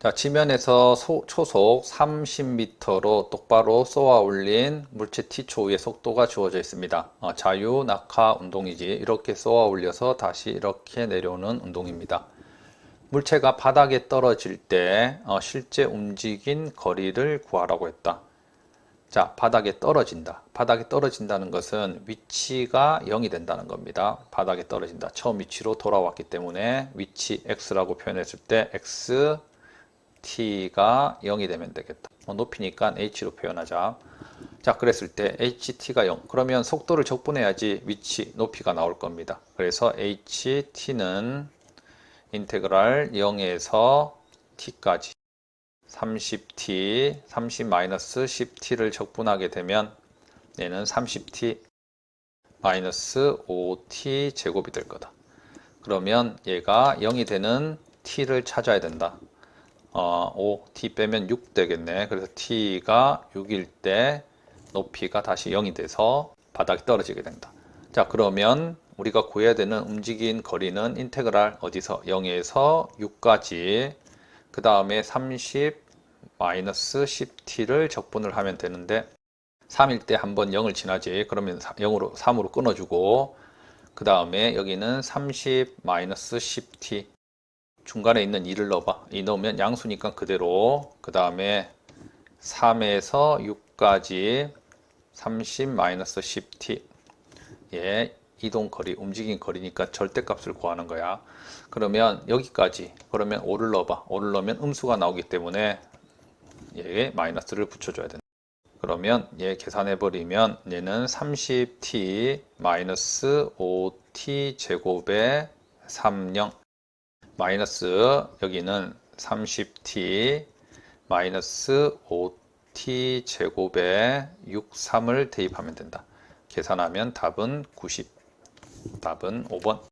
자, 지면에서 소- 초속 30m로 똑바로 쏘아 올린 물체 T초의 속도가 주어져 있습니다. 어, 자유 낙하 운동이지 이렇게 쏘아 올려서 다시 이렇게 내려오는 운동입니다. 물체가 바닥에 떨어질 때 어, 실제 움직인 거리를 구하라고 했다. 자, 바닥에 떨어진다. 바닥에 떨어진다는 것은 위치가 0이 된다는 겁니다. 바닥에 떨어진다. 처음 위치로 돌아왔기 때문에 위치 x라고 표현했을 때 x t가 0이 되면 되겠다. 뭐 높이니까 h로 표현하자. 자, 그랬을 때 ht가 0. 그러면 속도를 적분해야지 위치, 높이가 나올 겁니다. 그래서 ht는 인테그랄 0에서 t까지 30t, 30-10t를 적분하게 되면 얘는 30t 마이너스 5t 제곱이 될 거다. 그러면 얘가 0이 되는 t를 찾아야 된다. 어, 5t 빼면 6 되겠네. 그래서 t가 6일 때 높이가 다시 0이 돼서 바닥에 떨어지게 된다. 자, 그러면 우리가 구해야 되는 움직인 거리는 인테그랄 어디서 0에서 6까지 그 다음에 30 마이너스 10t를 적분을 하면 되는데 3일 때 한 번 0을 지나지 그러면 0으로 3으로 끊어주고 그 다음에 여기는 30 마이너스 10t 중간에 있는 2를 넣어봐 2 넣으면 양수니까 그대로 그 다음에 3에서 6까지 30 마이너스 10t 예, 이동 거리, 움직인 거리니까 절대값을 구하는 거야. 그러면 여기까지, 그러면 5를 넣어봐. 5를 넣으면 음수가 나오기 때문에 얘에 마이너스를 붙여줘야 된다. 그러면 얘 계산해버리면 얘는 30t 마이너스 5t 제곱에 30 마이너스 여기는 30t 마이너스 5t 제곱에 63을 대입하면 된다. 계산하면 답은 90. 답은 5번.